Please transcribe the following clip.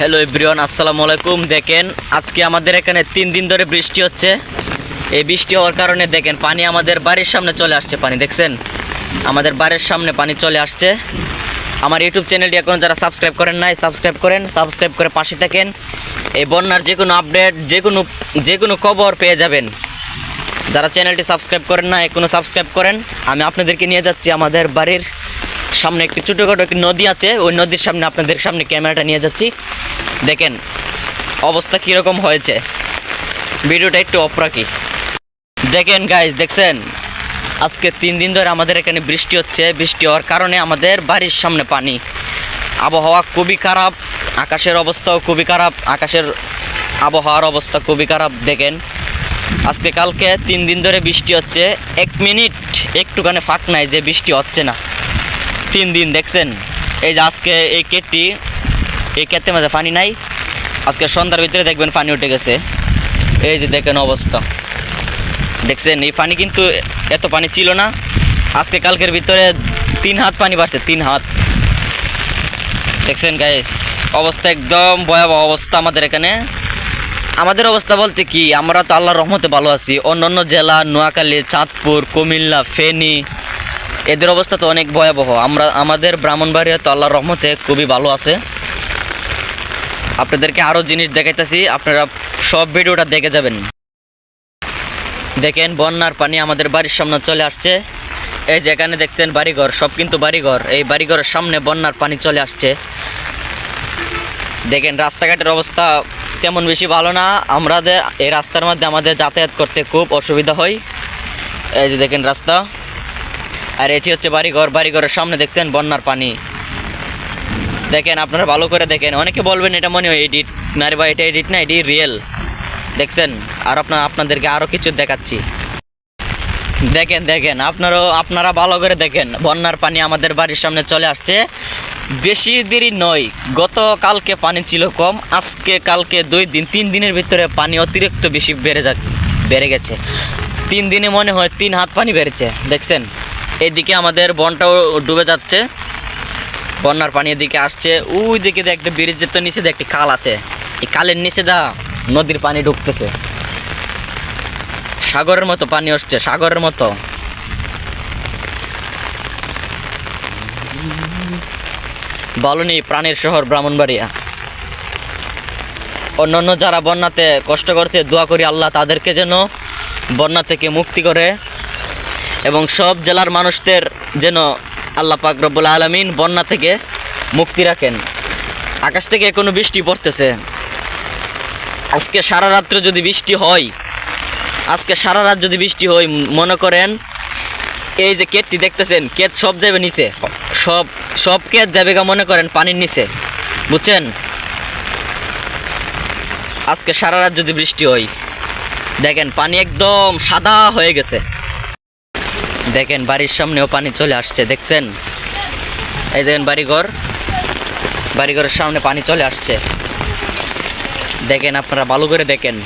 Hello everyone, আসসালামু আলাইকুম। দেখেন, আজকে আমাদের এখানে তিন দিন ধরে বৃষ্টি হচ্ছে। এই বৃষ্টি হওয়ার কারণে দেখেন, পানি আমাদের বাড়ির সামনে চলে আসছে পানি, দেখছেন? আমাদের বাড়ির সামনে পানি চলে আসছে। আমার ইউটিউব চ্যানেলটি এখন যারা সাবস্ক্রাইব করেন নাই, সাবস্ক্রাইব করেন, সাবস্ক্রাইব করে পাশে থাকেন। এই বন্যার যে কোনো আপডেট, যে কোনো যে কোনো খবর পেয়ে যাবেন। যারা চ্যানেলটি সাবস্ক্রাইব করেন না এখনও সাবস্ক্রাইব করেন। আমি আপনাদেরকে নিয়ে যাচ্ছি আমাদের বাড়ির সামনে একটি ছোটোখাটো একটি নদী আছে। ওই নদীর সামনে, আপনাদের সামনে ক্যামেরাটা নিয়ে যাচ্ছি। দেখেন, অবস্থা কীরকম হয়েছে। ভিডিওটা একটু অফ দেখেন গাইজ দেখছেন? আজকে তিন দিন ধরে আমাদের এখানে বৃষ্টি হচ্ছে। বৃষ্টি হওয়ার কারণে আমাদের বাড়ির সামনে পানি। আবহাওয়া খুবই খারাপ, আকাশের অবস্থাও খুবই খারাপ, আকাশের আবহাওয়ার অবস্থা খুবই খারাপ, দেখেন। আজকে কালকে তিন দিন ধরে বৃষ্টি হচ্ছে। এক মিনিট একটুখানি ফাঁক নাই যে বৃষ্টি হচ্ছে না। তিন দিন, দেখছেন? এই যে আজকে এই কেটটি এই কেটে মাঝে পানি নাই। আজকে সন্ধ্যার ভিতরে দেখবেন পানি উঠে গেছে। এই যে দেখেন অবস্থা। দেখছেন, এই পানি কিন্তু এত পানি ছিল না। আজকে কালকের ভিতরে তিন হাত পানি বাড়ছে, তিন হাত। দেখছেন গাইস অবস্থা একদম ভয়াবহ অবস্থা আমাদের এখানে। আমাদের অবস্থা বলতে কি, আমরা তো আল্লাহর রহমতে ভালো আছি। অন্য অন্য জেলা, নোয়াখালী, চাঁদপুর, কুমিল্লা, ফেনী, এদের অবস্থা তো অনেক ভয়াবহ। আমরা, আমাদের ব্রাহ্মণবাড়িয়া তো আল্লাহর রহমতে খুবই ভালো আছে। আপনাদেরকে আরও জিনিস দেখাইতেছি, আপনারা সব ভিডিওটা দেখে যাবেন। দেখেন, বন্যার পানি আমাদের বাড়ির সামনে চলে আসছে। এই যে এখানে দেখছেন বাড়িঘর, সব কিন্তু বাড়িঘর। এই বাড়িঘরের সামনে বন্যার পানি চলে আসছে। দেখেন, রাস্তাঘাটের অবস্থা তেমন বেশি ভালো না। আমাদের, এই রাস্তার মধ্যে আমাদের যাতায়াত করতে খুব অসুবিধা হয়। এই যে দেখেন রাস্তা। আর এটি হচ্ছে বাড়িঘর। বাড়িঘরের সামনে দেখছেন বন্যার পানি। দেখেন, আপনারা ভালো করে দেখেন। অনেকে বলবেন এটা মনে হয় এডিট না রে বা এটা এডিট না, এটি রিয়েল দেখছেন? আর আপনার আপনাদেরকে আরও কিছু দেখাচ্ছি। দেখেন দেখেন, আপনারও, আপনারা ভালো করে দেখেন। বন্যার পানি আমাদের বাড়ির সামনে চলে আসছে। বেশি দেরি নয়, গতকালকে পানি ছিল কম, আজকে, কালকে দুই দিন, তিন দিনের ভিতরে পানি অতিরিক্ত বেশি বেড়ে যা বেড়ে গেছে। তিন দিনে মনে হয় তিন হাত পানি বেড়েছে। দেখছেন? এইদিকে আমাদের বনটাও ডুবে যাচ্ছে। বন্যার পানি এদিকে আসছে। ওই দিকে দিয়ে একটা ব্রিজের তো নিচে দিয়ে একটি খাল আছে। এই খালের নিচে দা নদীর পানি ঢুকতেছে। সাগরের মতো পানি আসছে, সাগরের মতো। বলনি প্রাণের শহর ব্রাহ্মণবাড়িয়া। অন্যান্য যারা বন্যাতে কষ্ট করছে, দোয়া করি আল্লাহ তাদেরকে যেন বন্যা থেকে মুক্তি করে এবং সব জেলার মানুষদের যেন আল্লাহ পাক রব্বুল আলমিন বন্যা থেকে মুক্তি রাখেন। আকাশ থেকে কোনো বৃষ্টি পড়তেছে। আজকে সারা রাত্র যদি বৃষ্টি হয়, আজকে সারা রাত যদি বৃষ্টি হয় মনে করেন, এই যে কেটটি দেখতেছেন কেট সব যাবে নিচে। সব সব কেট যাবে গা মনে করেন পানির নিচে। বুঝছেন? আজকে সারা রাত যদি বৃষ্টি হয়, দেখেন পানি একদম সাদা হয়ে গেছে। দেখেন বাড়ির সামনেও পানি চলে আসছে, দেখছেন? এই দেখেন বাড়িঘর। বাড়িঘরের সামনে পানি চলে আসছে। দেখেন আপনারা ভালো করে দেখেন।